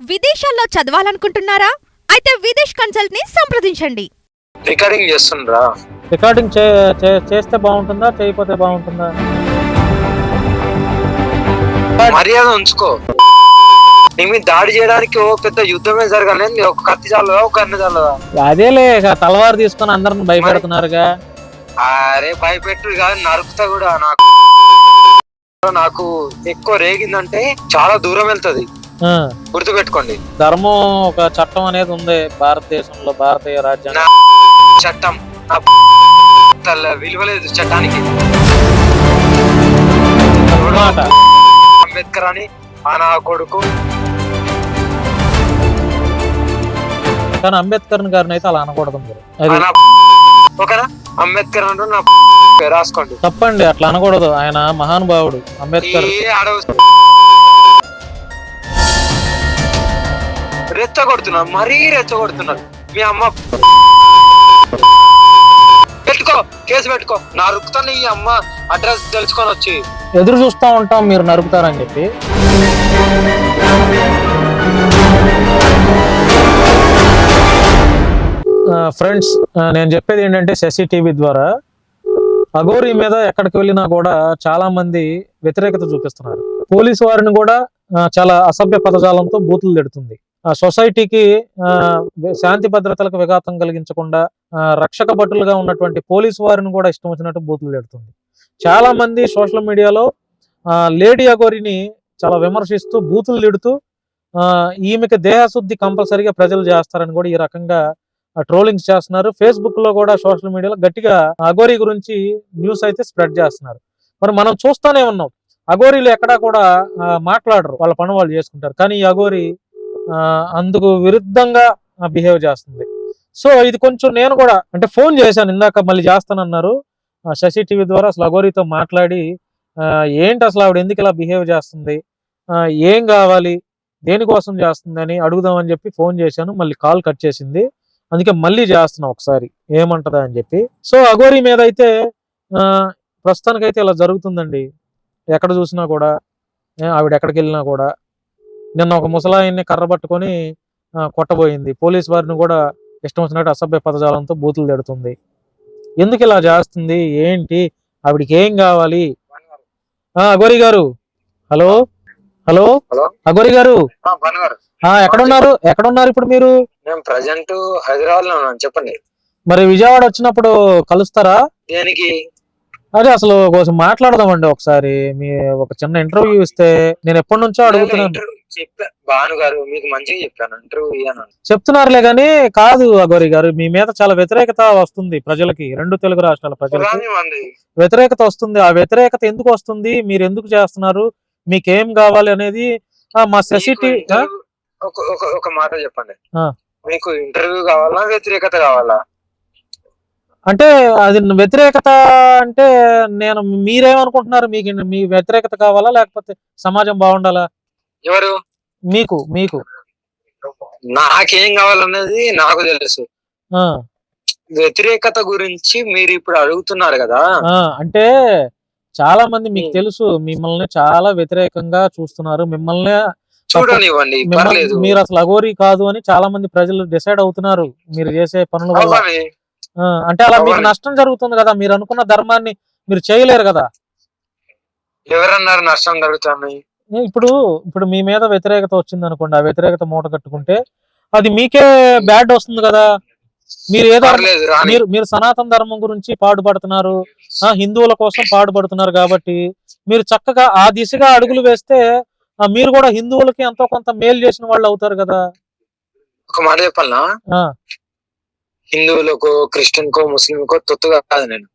విదేశాల్లో చదవాలనుకుంటున్నారా? అయితే విదేశ్ కన్సల్ట్ని సంప్రదించండి. రికార్డింగ్ చేస్తుండ్రా. రికార్డింగ్ చే చే- చేస్తే బాగుంటుందా? చేయకపోతే బాగుంటుందా? మర్యాద ఉంచుకో. నీ మీద దాడి చేయడానికి ఓ పెద్ద యుద్ధమే జరగాలి. నీ ఒక కత్తి చాలదా? ఒక కన్ను చాలదా? అదేలే ఇక తలవారు తీసుకొని అందరిని భయపెడుతున్నారుగా. అరే భయపెట్టు. కాదు నరుకుతా కూడా నాకు. నాకు ఎక్కువ రేగిందంటే చాలా దూరం వెళ్తది. ఆ, గుర్తు పెట్టుకోండి ధర్మం ఒక చట్టం అనేది ఉంది భారతదేశంలో భారతీయ రాజ్యాంగం. చట్టం విలువలేదు చట్టానికి. అంబేద్కర్ అని ఆ నా కొడుకు. కానీ అంబేద్కర్ గారిని అయితే అలా అనకూడదు మీరు. ఓకేనా? అంబేద్కర్ అంటూ నా రాసుకోండి. తప్పండి అట్లా అనకూడదు. ఆయన మహానుభావుడు అంబేద్కర్. రెచ్చగొడుతున్నారు మరీ రెచ్చగొడుతున్నారు మీ అమ్మ పెట్టుకో కేసు పెట్టుకో. నా రుక్కుతాను ఈ అమ్మ అడ్రస్ తెలుసుకొని వచ్చి ఎదురు చూస్తా ఉంటాం మీరు నరుకుతారని చెప్పి. ఫ్రెండ్స్ నేను చెప్పేది ఏంటంటే శశి టీవీ ద్వారా అఘోరి మీద ఎక్కడికి వెళ్ళినా కూడా చాలా మంది వ్యతిరేకత చూపిస్తున్నారు. పోలీసు వారిని కూడా చాలా అసభ్య పదజాలంతో బూతులు తిడుతుంది. సొసైటీకి ఆ, శాంతి భద్రతలకు విఘాతం కలిగించకుండా రక్షక భటులుగా ఉన్నటువంటి పోలీసు వారిని కూడా ఇష్టం వచ్చినట్టు బూతులు తిడుతుంది. చాలా మంది సోషల్ మీడియాలో ఆ, లేడీ అగోరిని చాలా విమర్శిస్తూ బూతులు తిడుతూ ఆ, ఈమెకి దేహశుద్ధి కంపల్సరీగా ప్రజలు చేస్తారని కూడా ఈ రకంగా ట్రోలింగ్స్ చేస్తున్నారు. ఫేస్బుక్లో కూడా సోషల్ మీడియాలో గట్టిగా అగోరి గురించి న్యూస్ అయితే స్ప్రెడ్ చేస్తున్నారు. మరి మనం చూస్తానే ఉన్నాం. అగోరీలు ఎక్కడా కూడా మాట్లాడరు. వాళ్ళ పని వాళ్ళు చేసుకుంటారు. కానీ ఈ అగోరి అందుకు విరుద్ధంగా బిహేవ్ చేస్తుంది. సో ఇది కొంచెం నేను కూడా అంటే ఫోన్ చేశాను. ఇందాక మళ్ళీ చేస్తానన్నారు. ఆ, శశి టీవీ ద్వారా అసలు అగోరితో మాట్లాడి ఏంటి అసలు ఆవిడ ఎందుకు ఇలా బిహేవ్ చేస్తుంది? ఆ, ఏం కావాలి? దేనికోసం చేస్తుంది అని అడుగుదామని చెప్పి ఫోన్ చేశాను. మళ్ళీ కాల్ కట్ చేసింది. అందుకే మళ్ళీ చేస్తున్నా ఒకసారి. ఏమంటదా అని చెప్పి. సో అగోరి మీద అయితే ఆ, ప్రస్తుతానికైతే ఇలా జరుగుతుందండి. ఎక్కడ చూసినా కూడా ఆవిడ ఎక్కడికి వెళ్ళినా కూడా. నిన్న ఒక ముసలాయన్ని కర్ర పట్టుకొని కొట్టబోయింది. పోలీస్ వారిని కూడా ఇష్టం వచ్చినట్టు అసభ్య పదజాలంతో బూతులు తిడుతుంది. ఎందుకు ఇలా చేస్తుంది? ఏంటి? ఆవిడకి ఏం కావాలి? ఆ అగోరి గారు. హలో? హలో. అగోరి గారు. ఎక్కడున్నారు? ఎక్కడున్నారు ఇప్పుడు మీరు? ప్రజెంట్ హైదరాబాద్లో చెప్పండి. మరి విజయవాడ వచ్చినప్పుడు కలుస్తారా? దేనికి? అదే అసలు కొంచెం మాట్లాడదామండి ఒకసారి. మీ ఒక చిన్న ఇంటర్వ్యూ ఇస్తే నేను ఎప్పటి నుంచో అడుగుతున్నాను. భాను గారు మీకు మంచిగా చెప్పాను. ఇంటర్వ్యూ ఇయ్యాను చెప్తున్నారులే గానీ కాదు అగోరి గారు మీ మీద చాలా వ్యతిరేకత వస్తుంది ప్రజలకి. రెండు తెలుగు రాష్ట్రాల ప్రజలకి. వ్యతిరేకత వస్తుంది. ఆ వ్యతిరేకత ఎందుకు వస్తుంది? మీరు ఎందుకు చేస్తున్నారు? మీకేం కావాలి అనేది మా సెసిటీ ఒక మాట చెప్పండి. మీకు ఇంటర్వ్యూ కావాలా? వ్యతిరేకత కావాలా? అంటే అది వ్యతిరేకత అంటే నేను మీరేమనుకుంటున్నారు? మీకు మీ వ్యతిరేకత కావాలా? లేకపోతే సమాజం బాగుండాలా? ఎవరు? మీకు మీకు. నాకేం కావాలన్నది నాకు తెలుసు. ఆ. వ్యతిరేకత గురించి మీరు ఇప్పుడు అడుగుతున్నారు కదా. ఆ, అంటే చాలా మంది మీకు. తెలుసు మిమ్మల్ని చాలా వ్యతిరేకంగా చూస్తున్నారు. మిమ్మల్ని చూడనివ్వండి మీరు అసలు అఘోరి కాదు అని చాలా మంది ప్రజలు డిసైడ్ అవుతున్నారు. మీరు చేసే పనుల అంటే అలా మీకు. నష్టం జరుగుతుంది కదా మీరు అనుకున్న ధర్మాన్ని మీరు చేయలేరు కదా. ఎవరన్నారు నష్టం జరుగుతుంది? ఇప్పుడు ఇప్పుడు మీ మీద వ్యతిరేకత వచ్చింది అనుకోండి ఆ వ్యతిరేకత మూట కట్టుకుంటే అది మీకే బ్యాడ్ వస్తుంది కదా. మీరు ఏదో మీరు మీరు సనాతన ధర్మం గురించి పాటుపడుతున్నారు ఆ హిందువుల కోసం పాటుపడుతున్నారు కాబట్టి మీరు చక్కగా ఆ దిశగా అడుగులు వేస్తే మీరు కూడా హిందువులకి ఎంతో కొంత మేలు చేసిన వాళ్ళు అవుతారు కదా. ఒక మాట చెప్పాలనా? ఆ. హిందువులకు క్రిస్టియన్ కో ముస్లిం కో తొత్తుగా కాదు నేను.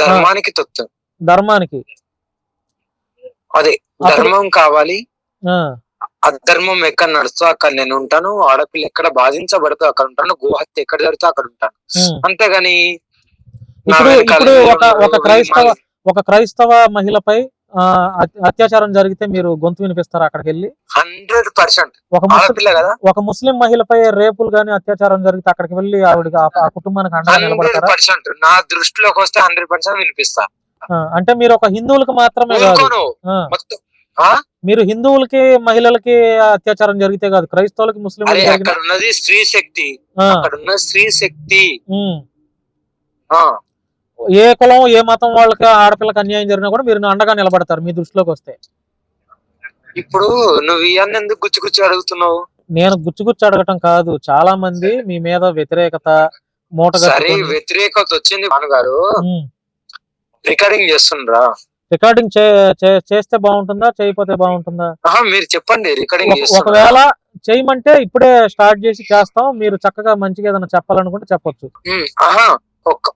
ధర్మానికి తొత్తు. ధర్మానికి. అదే ధర్మం కావాలి. ఆ. అధర్మం ఎక్కడ నడుస్తో అక్కడ నేను ఉంటాను. ఆడపిల్ల ఎక్కడ బాధించబడుతూ అక్కడ ఉంటాను. గోహత్య ఎక్కడ జరుగుతూ అక్కడ ఉంటాను. అంతేగాని ఇప్పుడు ఒక క్రైస్తవ ఒక క్రైస్తవ మహిళపై అత్యాచారం జరిగితే మీరు గొంతు వినిపిస్తారు అక్కడికి వెళ్ళి హండ్రెడ్ పర్సెంట్. ఒక ముస్లిం ముస్లిం మహిళపై రేపులు గాని అత్యాచారం జరిగితే అక్కడికి వెళ్ళి ఆవిడకి ఆ- కుటుంబానికి అండగా నిలబడతారా? పర్సెంట్. నా దృష్టిలోకి వస్తే హండ్రెడ్ పర్సెంట్ వినిపిస్తా. ఆ, అంటే మీరు ఒక హిందువులకు మాత్రమే కాదు. ఊరుకోను. ఆ, మొత్తం ఆ? మీరు హిందువులకి మహిళలకి అత్యాచారం జరిగితే కాదు. క్రైస్తవులకి అరే ముస్లింలకి జరిగిన అక్కడ ఉన్నది స్త్రీ శక్తి. ఆ, అక్కడ ఉన్న స్త్రీ శక్తి. ఉమ్. ఆ. ఏ కులం ఏ మతం వాళ్ళకి ఆడపిల్లకి అన్యాయం జరిగినా కూడా మీరు అండగా నిలబడతారు మీ దృష్టిలోకి వస్తే. ఇప్పుడు నువ్వు ఇవన్నీ ఎందుకు గుచ్చి గుచ్చి అడుగుతున్నావు? నేను గుచ్చుగుచ్చు అడగటం కాదు. చాలా మంది మీ మీద వ్యతిరేకత మూట సరే వ్యతిరేకత వచ్చింది గారు. రికార్డింగ్ చేస్తుండ్రా. రికార్డింగ్ చేస్తే బాగుంటుందా చేయకపోతే బాగుంటుందా? మీరు చెప్పండి రికార్డింగ్ ఒకవేళ చేయమంటే ఇప్పుడే స్టార్ట్ చేసి చేస్తాం. మీరు చక్కగా మంచిగా ఏదైనా చెప్పాలనుకుంటే చెప్పొచ్చు.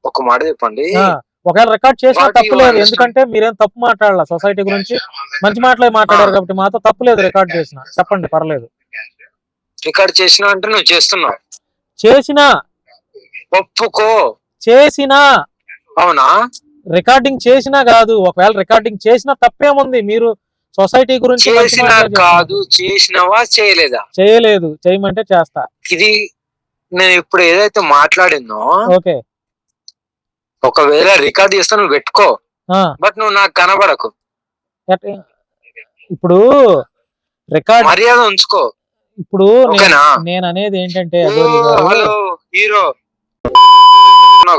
ఒక మాట చెప్పండి. ఒకవేళ రికార్డ్ చేసినా తప్పు లేదు? ఎందుకంటే మీరేం తప్పు మాట్లాడాల సొసైటీ గురించి? మంచి మాటలే మాట్లాడారు కాబట్టి మాతో తప్పు లేదు రికార్డ్ చేసిన. చెప్పండి పర్లేదు. రికార్డ్ చేసినా అంటే నువ్వు చేస్తున్నావు చేసినా. ఒప్పుకో. చేసినా. అవునా? రికార్డింగ్ చేసినా కాదు. ఒకవేళ రికార్డింగ్ చేసినా తప్పేముంది? మీరు సొసైటీ గురించి చేసినా. కాదు. చేసినవా? చేయలేదా? చేయలేదు. చేయమంటే చేస్తా. ఇది నేను ఇప్పుడు ఏదైతే మాట్లాడిందో ఓకే. ఒకవేళ రికార్డ్ చేస్తే నువ్వు పెట్టుకో. బట్ నువ్వు నాకు కనబడకు. ఇప్పుడు రికార్డ్ మర్యాద ఉంచుకో. ఇప్పుడు నేను- అనేది ఏంటంటే హీరో.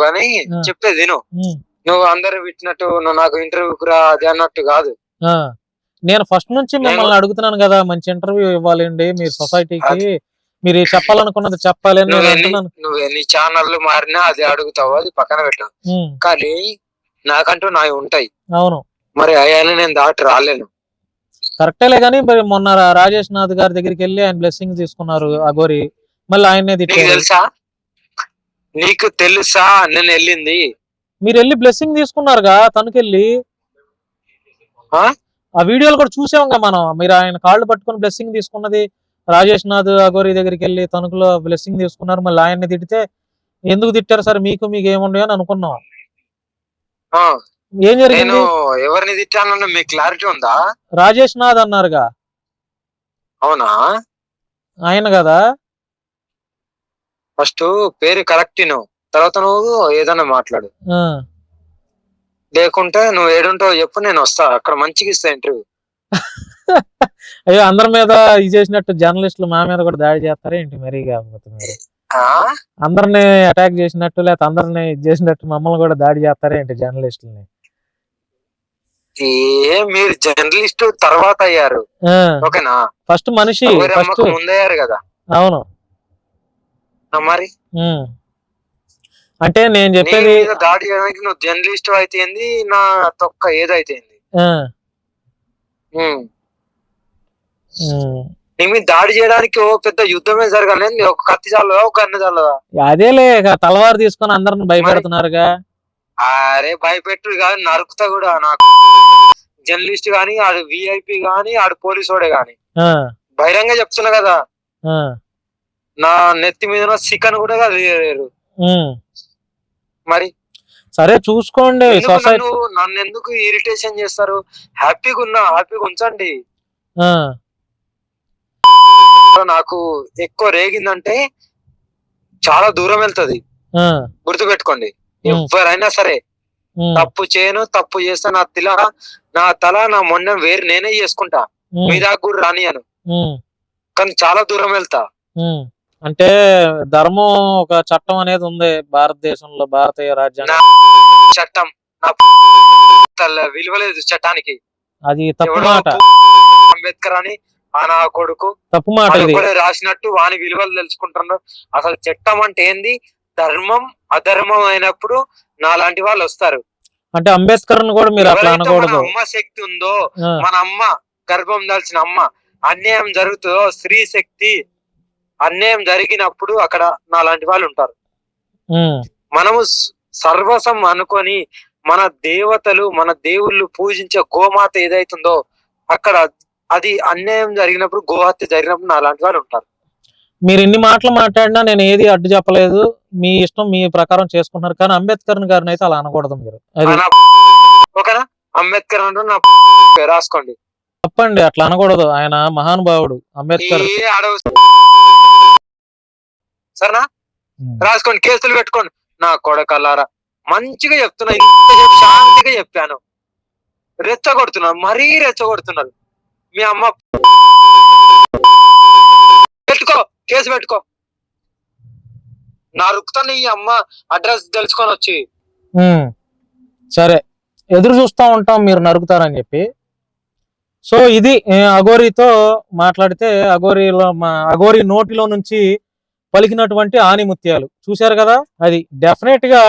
కానీ. చెప్పేది ఉమ్, నువ్వు అందరు విట్టినట్టు నువ్వు నాకు ఇంటర్వ్యూకి రా అది అన్నట్టు కాదు. నేను ఫస్ట్ నుంచి మిమ్మల్ని అడుగుతున్నాను కదా మంచి ఇంటర్వ్యూ ఇవ్వాలండి మీరు సొసైటీకి. మీరు చెప్పాలనుకున్నది చెప్పాలి అని నేను నువ్వు ఎన్ని అంటున్నాను. నువ్వు ఎన్ని ఛానళ్ళు మారినా అది అడుగుతావు అది పక్కన పెట్టు. ఉమ్, కానీ నాకంటూ నావి ఉంటాయి. అవును. మరి అయ్యాన్ని నేను దాటి రాలేను. కరెక్టేలే కానీ మరి మొన్న రా- రాజేష్ నాథ్ గారి దగ్గరికి వెళ్ళి ఆయన బ్లెస్సింగ్ తీసుకున్నారు అఘోరి. మళ్ళీ ఆయన్నే నీకు తిట్టారు తెలుసా? నీకు తెలుసా? నేను వెళ్ళింది. మీరు వెళ్ళి బ్లెస్సింగ్ తీసుకున్నారుగా తనకెళ్ళి ఆ? ఆ వీడియోలు కూడా చూసాంగా మనం. మీరు ఆయన కాళ్ళు పట్టుకొని బ్లెస్సింగ్ తీసుకున్నది రాజేష్ నాథ్ అఘోరి దగ్గరికి వెళ్ళి తణుకులో బ్లెస్సింగ్ తీసుకున్నారు. మళ్ళీ ఆయన్ని తిడితే ఎందుకు తిట్టారు సార్? మీకు మీకు ఏముండే అని అనుకున్నాం. ఆ, ఏం జరిగింది? ఎవరిని తిట్టానన్న మీకు క్లారిటీ ఉందా? రాజేష్ నాథ్ అన్నారుగా. అవునా? ఆయన కదా? ఫస్ట్ పేరు కరెక్ట్ నువ్వు. తర్వాత నువ్వు ఏదైనా మాట్లాడు. లేకుంటే నువ్వు ఏడుంటావు చెప్పు నేను వస్తా. అక్కడ మంచిగా ఇస్తా ఇంటర్వ్యూ అయ్యో అందరి మీద ఇది చేసినట్టు జర్నలిస్టులు మా మీద కూడా దాడి చేస్తారా ఏంటి మరీ కాకపోతే మీరు? అందరిని అటాక్ చేసినట్టు లేకపోతే అందరిని ఇది చేసినట్టు మమ్మల్ని కూడా దాడి చేస్తారా ఏంటి జర్నలిస్టులని? ఏ మీరు జర్నలిస్ట్ తర్వాత అయ్యారు. ఓకేనా? ఫస్ట్ మనిషి ఫస్ట్ ముందయ్యారు కదా? అవును. మరి. అంటే నేను చెప్పేది దాడి చేయడానికి నువ్వు జర్నలిస్ట్ అయితే నా తొక్క ఏదైతే. నీ మీద దాడి చేయడానికి ఓ పెద్ద యుద్ధమే జరగాలి. ఒక కత్తి చాలదా? ఒక అన్న చాలదా? అదేలే తలవారు తీసుకొని అందరిని భయపెడుతున్నారుగా. అరే భయపెట్టు కాదు నరుకుతా కూడా నాకు. జర్నలిస్ట్ గాని ఆడు విఐపి గాని ఆడు పోలీసు వాడే గాని. బహిరంగ చెప్తున్నా కదా. నా నెత్తి మీద చికెన్ కూడా కాదు. మరి? సరే చూసుకోండి నన్ను ఎందుకు ఇరిటేషన్ చేస్తారు? హ్యాపీగా ఉన్నా హ్యాపీగా ఉంచండి. నాకు ఎక్కువ రేగిందంటే చాలా దూరం వెళ్తది. ఆ, గుర్తుపెట్టుకోండి. ఉమ్. ఎవరైనా సరే తప్పు చేయను తప్పు చేస్తే నా తిల నా తల నా మొన్న వేరు నేనే చేసుకుంటా. మీ దాకా కూడా రానియను కానీ చాలా దూరం వెళ్తా. అంటే ధర్మం ఒక చట్టం అనేది ఉంది భారతదేశంలో భారతీయ రాజ్యాంగం. చట్టం నా విలువలేదు చట్టానికి. అది తప్పు మాట. అంబేద్కర్ అని ఆ నా కొడుకు తప్పు మాట రాసినట్టు వాని విలువలు తెలుసుకుంటున్నారు. అసలు చట్టం అంటే ఏంది? ధర్మం అధర్మం అయినప్పుడు నా లాంటి వాళ్ళు వస్తారు. అంటే అంబేద్కర్ కూడా మీరు అట్లా అనకూడదు. అమ్మ శక్తి ఉందో మన అమ్మ గర్భం దాల్చిన అమ్మ అన్యాయం జరుగుతుందో స్త్రీ శక్తి అన్యాయం జరిగినప్పుడు అక్కడ నా లాంటి వాళ్ళు ఉంటారు. మనము సర్వసం అనుకొని మన దేవతలు మన దేవుళ్ళు పూజించే గోమాత ఏదైతుందో అక్కడ అది అన్యాయం జరిగినప్పుడు గోహత్య జరిగినప్పుడు నా లాంటి వాళ్ళు ఉంటారు. మీరు ఇన్ని మాటలు మాట్లాడినా నేను ఏది అడ్డు చెప్పలేదు. మీ ఇష్టం మీ ప్రకారం చేసుకుంటున్నారు. కానీ అంబేద్కర్ గారిని అయితే అలా అనకూడదు మీరు. ఓకేనా? అంబేద్కర్ అంటూ నా రాసుకోండి. తప్పండి అట్లా అనకూడదు. ఆయన మహానుభావుడు అంబేద్కర్. సరేనా? రాసుకోండి కేసులు పెట్టుకోండి. నా కొడకల్లారా మంచిగా చెప్తున్నా శాంతిగా చెప్పాను. రెచ్చగొడుతున్నారు మరీ రెచ్చగొడుతున్నారు. మీ అమ్మ పెట్టుకో కేసు పెట్టుకో. నా రుక్తాన్ని ఈ అమ్మ అడ్రస్ తెలుసుకొని వచ్చి. సరే ఎదురు చూస్తూ ఉంటాం మీరు నరుకుతారని చెప్పి. సో ఇది అఘోరితో మాట్లాడితే అఘోరిలో మా అఘోరి నోటిలో నుంచి పలికినటువంటి ఆని ముత్యాలు చూశారు కదా? అది డెఫినెట్గా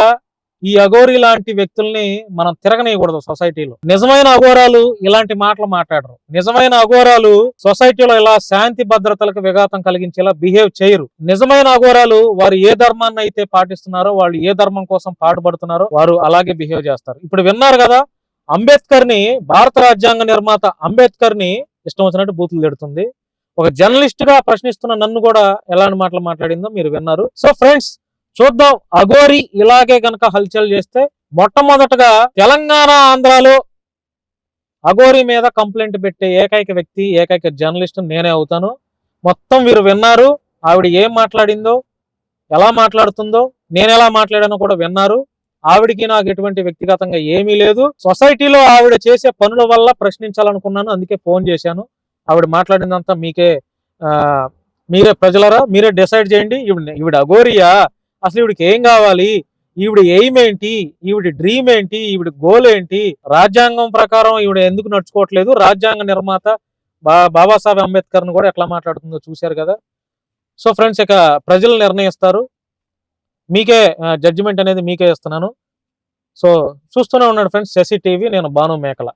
ఈ అఘోరి లాంటి వ్యక్తుల్ని మనం తిరగనీయకూడదు సొసైటీలో. నిజమైన అఘోరాలు ఇలాంటి మాటలు మాట్లాడరు. నిజమైన అఘోరాలు సొసైటీలో ఇలా శాంతి భద్రతలకు విఘాతం కలిగించేలా బిహేవ్ చేయరు. నిజమైన అఘోరాలు వారు ఏ ధర్మాన్ని అయితే పాటిస్తున్నారో వాళ్ళు ఏ ధర్మం కోసం పాటుపడుతున్నారో వారు అలాగే బిహేవ్ చేస్తారు. ఇప్పుడు విన్నారు కదా అంబేద్కర్ని భారత రాజ్యాంగ నిర్మాత అంబేద్కర్ని ఇష్టం వచ్చినట్టు బూతులు తిడుతుంది. ఒక జర్నలిస్ట్గా ప్రశ్నిస్తున్న నన్ను కూడా ఎలాంటి మాటలు మాట్లాడిందో మీరు విన్నారు. సో ఫ్రెండ్స్ చూద్దాం. అఘోరి ఇలాగే కనుక హల్చల్ చేస్తే మొట్టమొదటగా తెలంగాణ ఆంధ్రాలో అఘోరి మీద కంప్లైంట్ పెట్టే ఏకైక వ్యక్తి ఏకైక జర్నలిస్ట్ నేనే అవుతాను. మొత్తం మీరు విన్నారు. ఆవిడ ఏం మాట్లాడిందో ఎలా మాట్లాడుతుందో నేను ఎలా మాట్లాడానో కూడా విన్నారు. ఆవిడికి నాకు ఎటువంటి వ్యక్తిగతంగా ఏమీ లేదు. సొసైటీలో ఆవిడ చేసే పనుల వల్ల ప్రశ్నించాలనుకున్నాను. అందుకే ఫోన్ చేశాను. ఆవిడ మాట్లాడిందంతా మీకే మీరే ప్రజలరా? మీరే డిసైడ్ చేయండి. ఈవిడ ఈవిడ అఘోరియా? అసలు ఈవిడికి ఏం కావాలి? ఈవిడ ఎయిమ్ ఏంటి? ఈవిడ డ్రీమ్ ఏంటి? ఈవిడ గోల్ ఏంటి? రాజ్యాంగం ప్రకారం ఈవిడ ఎందుకు నడుచుకోవట్లేదు? రాజ్యాంగ నిర్మాత బా బాబాసాహెబ్ అంబేద్కర్ను కూడా ఎట్లా మాట్లాడుతుందో చూశారు కదా. సో ఫ్రెండ్స్ ఇక ప్రజలు నిర్ణయిస్తారు. మీకే జడ్జిమెంట్ అనేది మీకే ఇస్తున్నాను. సో చూస్తూనే ఉన్నాడు ఫ్రెండ్స్ శశి టీవీ నేను బాను మేకల.